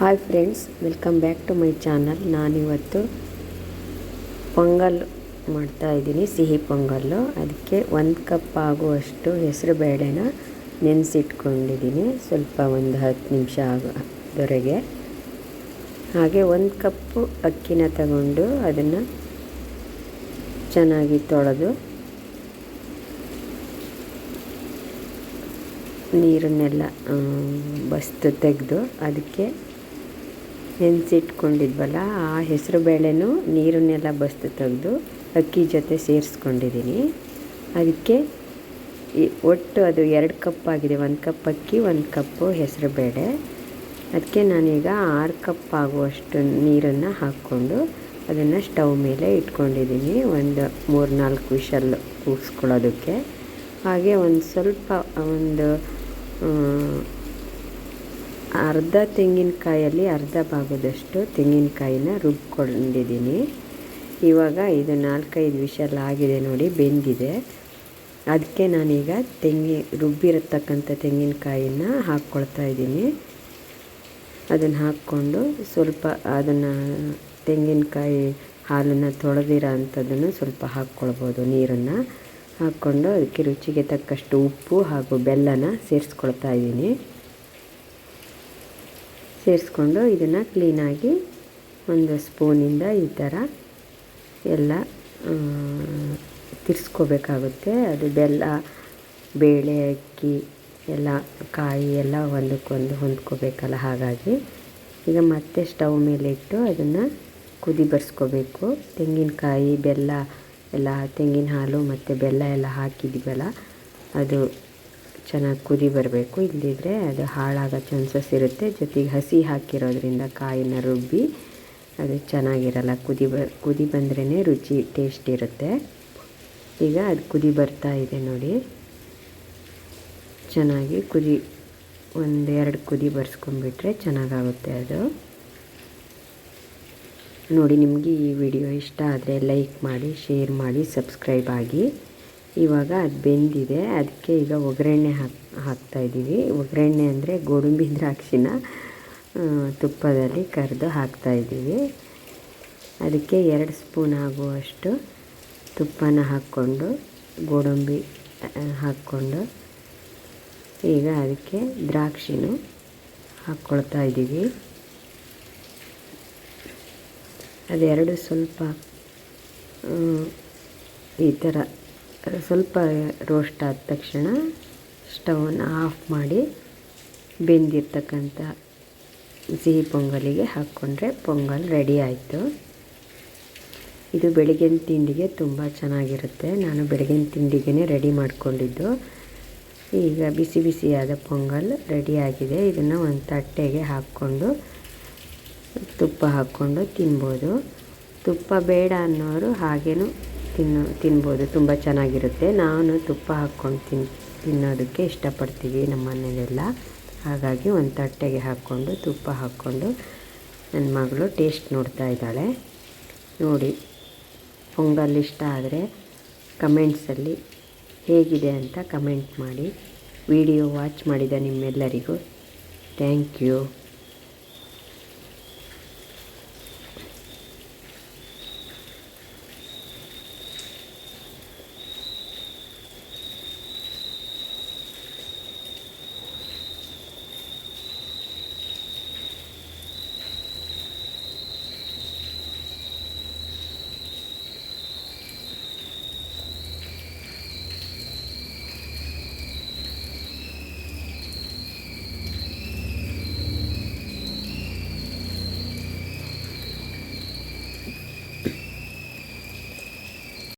Hi friends welcome back to my channel ನಾನಿವತ್ತು ಪೊಂಗಲ್ ಮಾಡ್ತಾ ಇದ್ದೀನಿ, ಸಿಹಿ ಪೊಂಗಲ್ಲು. ಅದಕ್ಕೆ ಒಂದು ಕಪ್ ಆಗುವಷ್ಟು ಹೆಸರು ಬೇಳೆನ ನೆನೆಸಿಟ್ಕೊಂಡಿದ್ದೀನಿ. ಸ್ವಲ್ಪ ಒಂದು ಹತ್ತು ನಿಮಿಷ ಆಗೋದೊರೆಗೆ ಹಾಗೆ ಒಂದು ಕಪ್ಪು ಅಕ್ಕಿನ ತಗೊಂಡು ಅದನ್ನು ಚೆನ್ನಾಗಿ ತೊಳೆದು ನೀರನ್ನೆಲ್ಲ ಬಸ್ತು ತೆಗೆದು ಅದಕ್ಕೆ ನೆನೆಸಿಟ್ಕೊಂಡಿದ್ವಲ್ಲ ಆ ಹೆಸರು ಬೇಳೆನೂ ನೀರನ್ನೆಲ್ಲ ಬಸ್ತು ತೆಗೆದು ಅಕ್ಕಿ ಜೊತೆ ಸೇರಿಸ್ಕೊಂಡಿದ್ದೀನಿ ಅದಕ್ಕೆ ಒಟ್ಟು ಅದು ಎರಡು ಕಪ್ ಆಗಿದೆ, ಒಂದು ಕಪ್ ಅಕ್ಕಿ, ಒಂದು ಕಪ್ಪು ಹೆಸರು ಬೇಳೆ. ಅದಕ್ಕೆ ನಾನೀಗ ಆರು ಕಪ್ ಆಗುವಷ್ಟು ನೀರನ್ನು ಹಾಕ್ಕೊಂಡು ಅದನ್ನು ಸ್ಟವ್ ಮೇಲೆ ಇಟ್ಕೊಂಡಿದ್ದೀನಿ ಒಂದು ಮೂರು ನಾಲ್ಕು ವಿಷಲ್ ಕೂಗಿಸ್ಕೊಳ್ಳೋದಕ್ಕೆ ಹಾಗೆ ಒಂದು ಸ್ವಲ್ಪ ಒಂದು ಅರ್ಧ ತೆಂಗಿನಕಾಯಲ್ಲಿ ಅರ್ಧ ಭಾಗದಷ್ಟು ತೆಂಗಿನಕಾಯಿನ ರುಬ್ಕೊಂಡಿದ್ದೀನಿ. ಇವಾಗ ಇದು ನಾಲ್ಕೈದು ವಿಷಲ್ ಆಗಿದೆ ನೋಡಿ, ಬೆಂದಿದೆ. ಅದಕ್ಕೆ ನಾನೀಗ ತೆಂಗಿ, ರುಬ್ಬಿರತಕ್ಕಂಥ ತೆಂಗಿನಕಾಯಿನ ಹಾಕ್ಕೊಳ್ತಾ ಇದ್ದೀನಿ. ಅದನ್ನು ಹಾಕ್ಕೊಂಡು ಸ್ವಲ್ಪ ಅದನ್ನು ತೆಂಗಿನಕಾಯಿ ಹಾಲನ್ನು ತೊಳೆದಿರೋ ಅಂಥದ್ದನ್ನು ಸ್ವಲ್ಪ ಹಾಕ್ಕೊಳ್ಬೋದು ನೀರನ್ನು. ಹಾಕ್ಕೊಂಡು ಅದಕ್ಕೆ ರುಚಿಗೆ ತಕ್ಕಷ್ಟು ಉಪ್ಪು ಹಾಗೂ ಬೆಲ್ಲನ ಸೇರಿಸ್ಕೊಳ್ತಾ ಇದ್ದೀನಿ. ಸೇರಿಸ್ಕೊಂಡು ಇದನ್ನು ಕ್ಲೀನಾಗಿ ಒಂದು ಸ್ಪೂನಿಂದ ಈ ಥರ ಎಲ್ಲ ತಿರ್ಸ್ಕೋಬೇಕಾಗುತ್ತೆ. ಅದು ಬೆಲ್ಲ, ಬೇಳೆ, ಅಕ್ಕಿ, ಎಲ್ಲ, ಕಾಯಿ ಎಲ್ಲ ಒಂದಕ್ಕೊಂದು ಹೊಂದ್ಕೋಬೇಕಲ್ಲ ಹಾಗಾಗಿ. ಈಗ ಮತ್ತೆ ಸ್ಟವ್ ಮೇಲೆ ಇಟ್ಟು ಅದನ್ನು ಕುದಿ ಬರ್ಸ್ಕೋಬೇಕು. ತೆಂಗಿನಕಾಯಿ, ಬೆಲ್ಲ ಎಲ್ಲ, ತೆಂಗಿನ ಹಾಲು ಮತ್ತು ಬೆಲ್ಲ ಎಲ್ಲ ಹಾಕಿದ್ವಲ್ಲ, ಅದು ಚೆನ್ನಾಗಿ ಕುದಿ ಬರಬೇಕು. ಇಲ್ಲದಿದ್ದರೆ ಅದು ಹಾಳಾಗೋ ಚಾನ್ಸಸ್ ಇರುತ್ತೆ. ಜೊತೆಗೆ ಹಸಿ ಹಾಕಿರೋದ್ರಿಂದ ಕಾಯಿನ ರುಬ್ಬಿ ಅದು ಚೆನ್ನಾಗಿರಲ್ಲ. ಕುದಿ ಬ, ಕುದಿ ಬಂದ್ರೇ ರುಚಿ ಟೇಸ್ಟ್ ಇರುತ್ತೆ. ಈಗ ಅದು ಕುದಿ ಬರ್ತಾ ಇದೆ ನೋಡಿ. ಚೆನ್ನಾಗಿ ಕುದಿ, ಒಂದೆರಡು ಕುದಿ ಬರ್ಸ್ಕೊಂಡ್ಬಿಟ್ರೆ ಚೆನ್ನಾಗಾಗುತ್ತೆ ಅದು. ನೋಡಿ, ನಿಮಗೆ ಈ ವಿಡಿಯೋ ಇಷ್ಟ ಆದರೆ ಲೈಕ್ ಮಾಡಿ, ಶೇರ್ ಮಾಡಿ, ಸಬ್ಸ್ಕ್ರೈಬ್ ಆಗಿ. ಇವಾಗ ಅದು ಬೆಂದಿದೆ. ಅದಕ್ಕೆ ಈಗ ಒಗ್ಗರಣೆ ಹಾಕ್ ಹಾಕ್ತಾಯಿದ್ದೀವಿ ಒಗ್ಗರಣೆ ಅಂದರೆ ಗೋಡಂಬಿ ದ್ರಾಕ್ಷಿನ ತುಪ್ಪದಲ್ಲಿ ಕರೆದು ಹಾಕ್ತಾಯಿದ್ದೀವಿ ಅದಕ್ಕೆ ಎರಡು ಸ್ಪೂನ್ ಆಗುವಷ್ಟು ತುಪ್ಪನ ಹಾಕ್ಕೊಂಡು, ಗೋಡಂಬಿ ಹಾಕ್ಕೊಂಡು ಈಗ ಅದಕ್ಕೆ ದ್ರಾಕ್ಷಿನೂ ಹಾಕ್ಕೊಳ್ತಾ ಇದ್ದೀವಿ. ಅದೆರಡು ಸ್ವಲ್ಪ ಈ ಥರ ಸ್ವಲ್ಪ ರೋಸ್ಟ್ ಆದ ತಕ್ಷಣ ಸ್ಟವನ್ನು ಆಫ್ ಮಾಡಿ ಬೆಂದಿರ್ತಕ್ಕಂಥ ಸಿಹಿ ಪೊಂಗಲಿಗೆ ಹಾಕ್ಕೊಂಡ್ರೆ ಪೊಂಗಲ್ ರೆಡಿ ಆಯಿತು. ಇದು ಬೆಳಗಿನ ತಿಂಡಿಗೆ ತುಂಬ ಚೆನ್ನಾಗಿರುತ್ತೆ. ನಾನು ಬೆಳಗಿನ ತಿಂಡಿಗೆ ರೆಡಿ ಮಾಡಿಕೊಂಡಿದ್ದು. ಈಗ ಬಿಸಿ ಬಿಸಿಯಾದ ಪೊಂಗಲ್ ರೆಡಿಯಾಗಿದೆ ಇದನ್ನು ಒಂದು ತಟ್ಟೆಗೆ ಹಾಕ್ಕೊಂಡು ತುಪ್ಪ ಹಾಕ್ಕೊಂಡು ತಿನ್ಬೋದು. ತುಪ್ಪ ಬೇಡ ಅನ್ನೋರು ಹಾಗೇನೂ ತಿನ್ನೋ, ತಿನ್ಬೋದು. ತುಂಬ ಚೆನ್ನಾಗಿರುತ್ತೆ. ನಾನು ತುಪ್ಪ ಹಾಕ್ಕೊಂಡು ತಿನ್ ತಿನ್ನೋದಕ್ಕೆ ಇಷ್ಟಪಡ್ತೀವಿ ನಮ್ಮ ಮನೇಲೆಲ್ಲ. ಹಾಗಾಗಿ ಒಂದು ತಟ್ಟೆಗೆ ಹಾಕ್ಕೊಂಡು, ತುಪ್ಪ ಹಾಕ್ಕೊಂಡು ನನ್ನ ಮಗಳು ಟೇಸ್ಟ್ ನೋಡ್ತಾ ಇದ್ದಾಳೆ. ನೋಡಿ, ಪೊಂಗಲ್ ಇಷ್ಟ ಆದರೆ ಕಮೆಂಟ್ಸಲ್ಲಿ ಹೇಗಿದೆ ಅಂತ ಕಮೆಂಟ್ ಮಾಡಿ. ವಿಡಿಯೋ ವಾಚ್ ಮಾಡಿದ ನಿಮ್ಮೆಲ್ಲರಿಗೂ ಥ್ಯಾಂಕ್ ಯು.